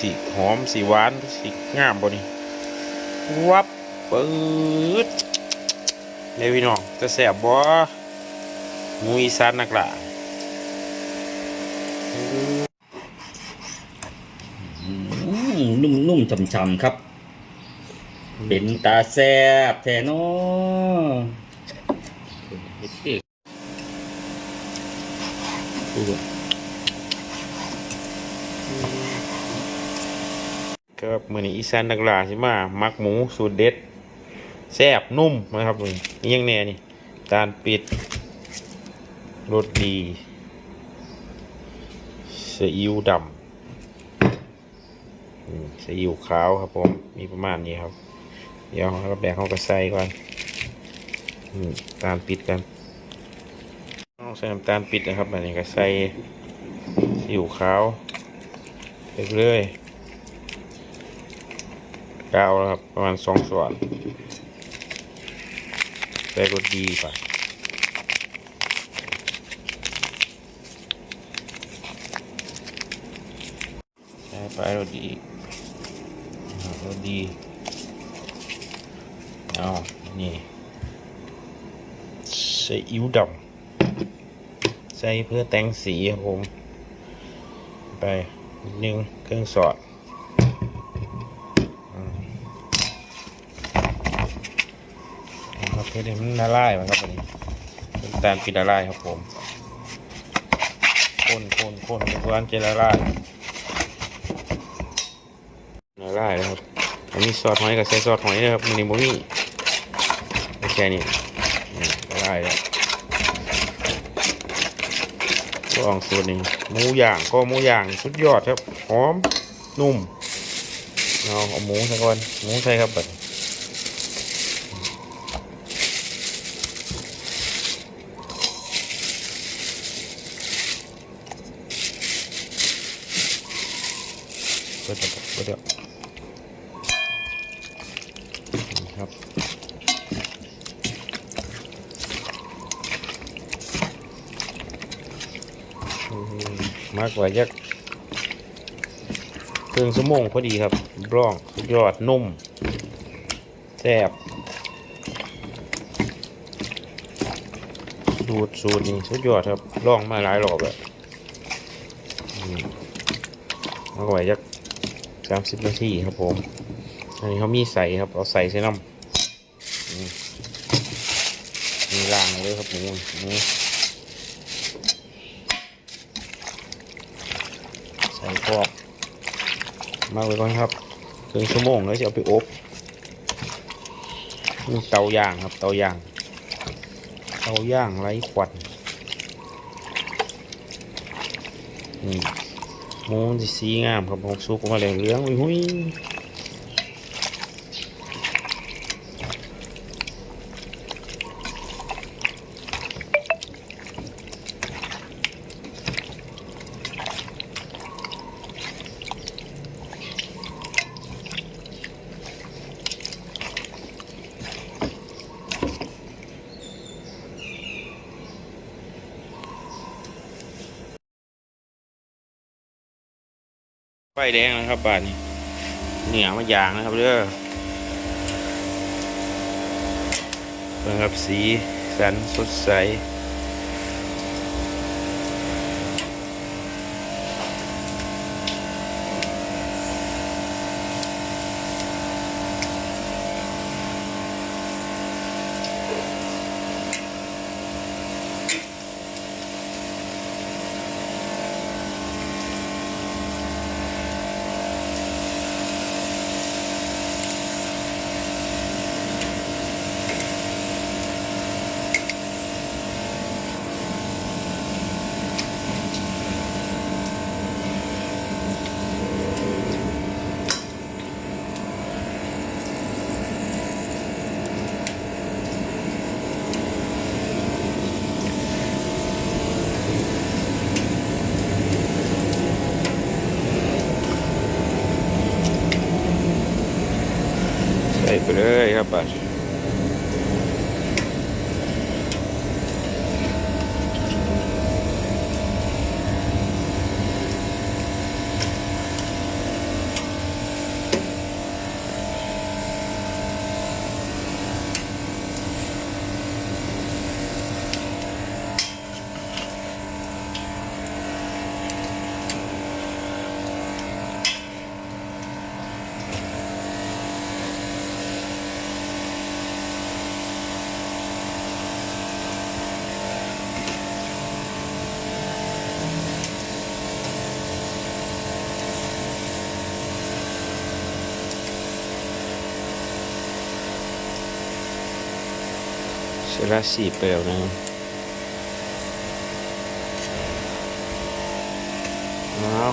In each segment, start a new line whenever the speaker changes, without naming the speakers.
สีหอมสีหวานสีงามบ่นี่วับปืดเลยพี่น้องจะแสบบ่หมูอีสานนักล่ะ
อืมนุ่มๆช่ำๆครับ เป็นตาแซบแทนอ
ครับมือนี้อีสานนักล่าสิมามักหมูสูตรเด็ดแซ่บนุ่มนะครับนี่นี่ยังแน่นี่ตาลปิดรสดีซีอิ๊วดำซีอิ๊วขาวครับผมมีประมาณนี้ครับ เดี๋ยวเราแบกเข้ากระใส่ก่อนตาลปิดกันต้องใส่น้ำตาลปิดนะครับอันนี้ก็ใส่ซีอิ๊วขาวไปเรื่อย กาวนะครับ ประมาณสองส่วนใส่รสดีไปใส่ไปรสดีรดีเอานี่ใส่อิ๊วดำใส่เพื่อแต่งสีครับผม ไปนิดนึงเครื่องสอด ครับ เพื่อให้มันละลายมาครับอันนี้น้ำตาลปิดละลายครับผมคนคนคนเพื่อนจะละลายละลายแล้วครับอันนี้ซอสหอยกับใส่ซอสหอยนะครับมันนี่โมมี่ไม่นี่นี่ละลายแล้วลองสูตรนี้หมูย่างก็หมูย่างสุดยอดครับหอมนุ่มเอาหมูใส่ก่อนหมูใส่ครับแบบ เปิดแล้วเปิดแล้วนี่ ครับ มากกว่ายักเครื่องสมงพอดีครับบร่องยอดนุ่มแซ่บสูตรสูตรนี่สุดยอดครับล่องมาหลายรอบแล้วอืมมากกว่ายักสามสิบนาทีครับผม อันนี้เขามีใส่ครับเอาใส่ใส่น้ำมีล่างเลยครับหมูใส่พอกมาไว้ก่อนครับครึ่งชั่วโมงแล้วจะเอาไปอบเตาย่างครับเตาย่างเตาย่างไร้ควันนี่หมูสีงามครับผมสุกมาแล้วเหลืองอุ้ย ไฟแดงนะครับบาดนี้เหนียวมายางนะครับเด้อเบิ่งครับสีสันสดใส ใส่ไป เลยครับบาดสละสีเปลวนะเอา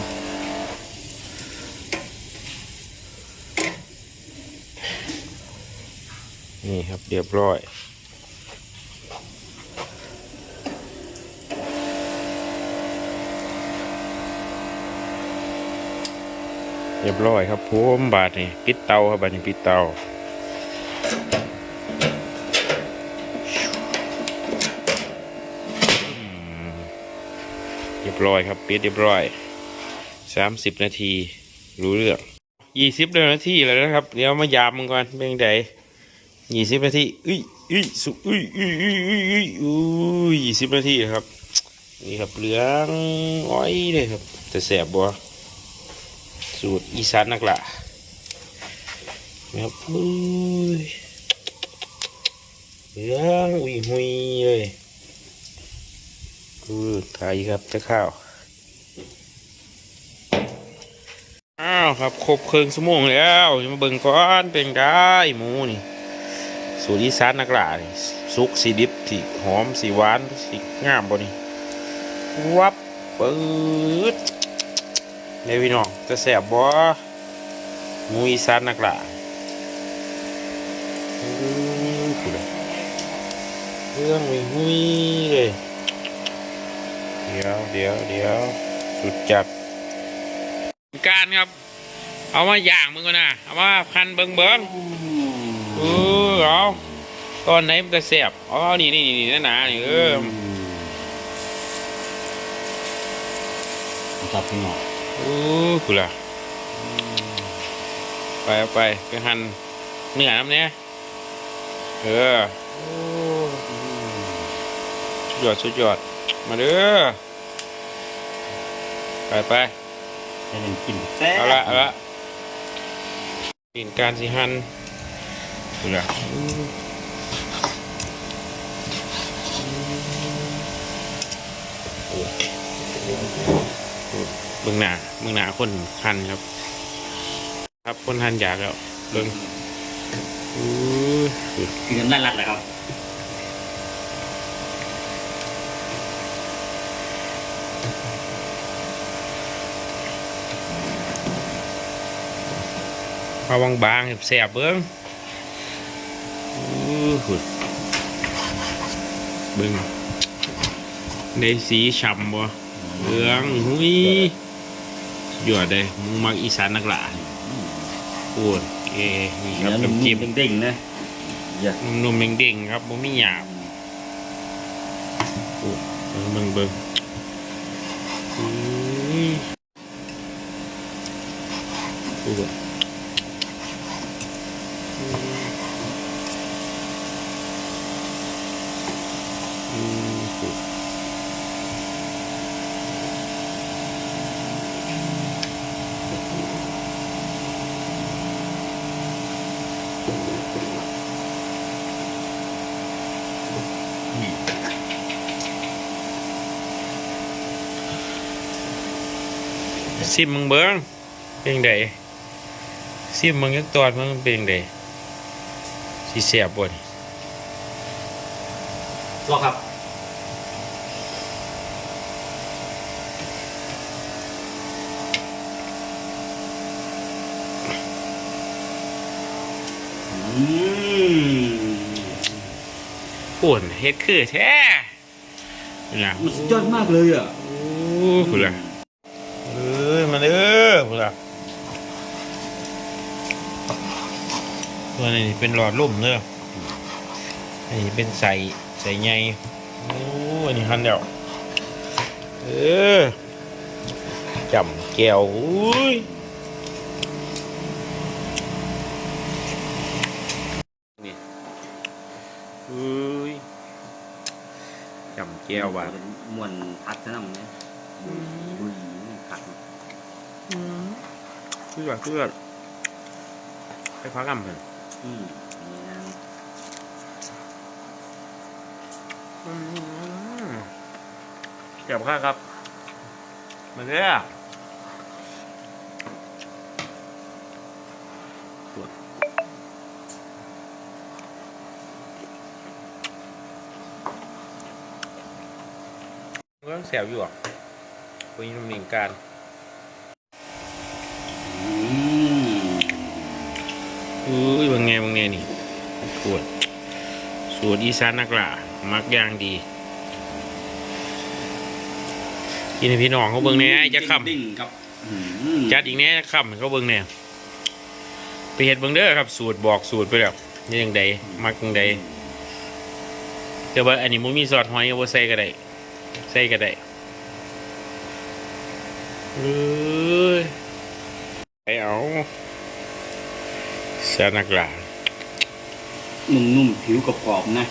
นี่ครับเรียบร้อยเรียบร้อยครับผมบาทนี่ปิดเตาครับบาทนี่ปิดเตา เรียบร้อยครับปิดเรียบร้อยสามสิบนาทีรู้เรื่องยี่สิบนาทีแล้วนะครับ เดี๋ยวมายามมันก่อนเป็นไงยี่สิบนาทีอุ้ยอุ้ยสุอุ้ยอุ้ยอุ้ยอุ้ยอุ้ยอุ้ยยี่สิบนาทีครับ นี่ครับเหลืองอ้อยเลยครับจะแสบบัวสูตรอีสานนักละนะครับอุ้ยเหลืองอุ้ยหุยเลย อือไทยครับจะข้าว อ้าวครับครบเครื่องสมงแล้วมาเบิ่งก่อนเป็นได้หมูนี่ สูตรอีสานนักละนี่สุกสีดิบสีหอมสีหวานสีงามบ่นี่วับปื๊ดเด้พี่น้องจะแสบบ่หมูอีสานนักล่ะอื้อพูดเลยเรื่องหุยหุยเลย เดี๋ยวเดี๋ยวเดี๋ยวสุดจัดการครับ เอามาย่างมึงก่อนนะเอามาพันเบิงเบิงเออเอาตอนไหนมันจะแสบอ๋อนี่นี่นี่หนาๆนี่เออ
ครับพี่น้อง
โอ้กูล่ะไปเอาไปไปหั่นเนื้อน้ำเนี้ยเออโอ้สุดยอดสุดยอดมาเด้อ ไปไป
จะเป็นกินแซ่บ
เอาละเอาละปิ่นการสิหั่นกูล่ะอู้โอ้เบิ่งหน้าเบิ่งหน้าคนหั่นครับ ครับคนหั่นอยากแล้วเบิ่งอู้หู
กินน้ำได้รัดเลยครับ
มาบางๆแสบๆเบิ่งอู้หูเบิ่งได้สีฉ่ำบ่เหลืองหุยสุดยอดเลยมึงมักอีสานนักหล่ะพูดเอ้นี่ครับ
เนื้อ
น้ำจิ้ม
นุ่มๆเด้งๆนะอย่า
นุ่มๆเด้งๆครับบ่มีหยาบพูดเบิ่งเบิ่งเบิ่งอุ้ยพูด ซิมมึงเบิ้งเป็นไดซิมมึงยักตอดมึงเป็นไดสิเสียบบ่นี่
รอครับอืม
ป่วนเฮ็ดคือแท้นี่นะ
มันสุดยอดมากเลยอะ
โอ้พุ่นล่ะเอ้ยมาเด้อพุ่นล่ะตัวนี้เป็นหลอดลมเด้ออันนี้เป็นใส่ใส่ใหญ่โอ้อันนี้หันแล้วเออจำแก้วอุ้ยนี่อุ้ยจำแก้วว่ะ
มวนพัดซะน้ำเนี่ยบุยผัก
เพื่อว่าคือว่าไพักกันเพิ่
อืม
เก็บค่าครับมาเด้อเรวจก็เสียอยู่อะคุยทหนึ่งการ อุ้ยบางไงบางไงนี่ขวดสูตรอีสานนักล่ามักอย่างดีกินให้พี่น้องเขาเบิ่งแหน่จะค
ดิ้งๆครับอืมำ
จัดอีกแหน่จะคำให้เขาเบิ่งแหน่ไปเห็ดเบิ่งเด้อครับ สูตรบอกสูตรไปแล้วนี่ยังใดมักยังใดแต่ว่าอันนี้มันมีซอสหอยเอาไว้ใส่ก็ได้ใส่ก็ได้เอ้ยไปเอา สานักล่า
นุ่มๆผิวกรอบๆนะ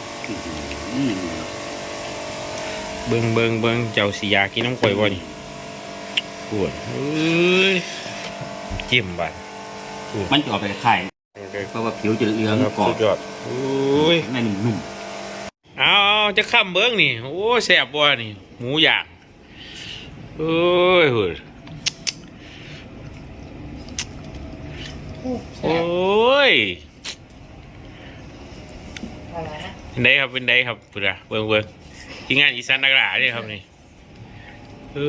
อืม
เบิ่งเบิ่งเบิ่งเจ้าสียากินน้ำข่อยบ่นี่ปวดเอ้ยจิ้มบัด
มันจะออกไปไข่เพราะว่าผิวจะเหลือง
ครับ
กรอ
สุ
บ
ดยอดโอ้ย
แม่นุ่ม
เอาเอาจะข้ามเบิ้งนี่ โอ้แซ่บบ่นี่ หมูย่างเอ้ยหุ่น โอ้ย
อะไรนะ
เป็นไดครับเป็นไดครับพุ่นน่ะเบิ่งเบิ่งที่งานอีสานนักหลาเนี่ยครับนี่เอ้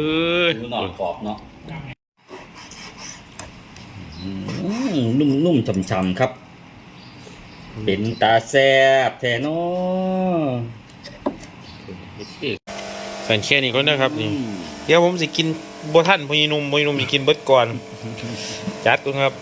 ย
ๆผิวนอกกรอบเนาะอืมนุ่มๆช่ำๆครับ เป็นตาแซ่บแท้เนาะ
สันแค่นี้ก็นะครับนี่
อืม
เดี๋ยวผมสิกินบ่ท่านพอยีหนุ่มพอยีหนุ่มสิกินเบิดก่อน จัดก่อนครับ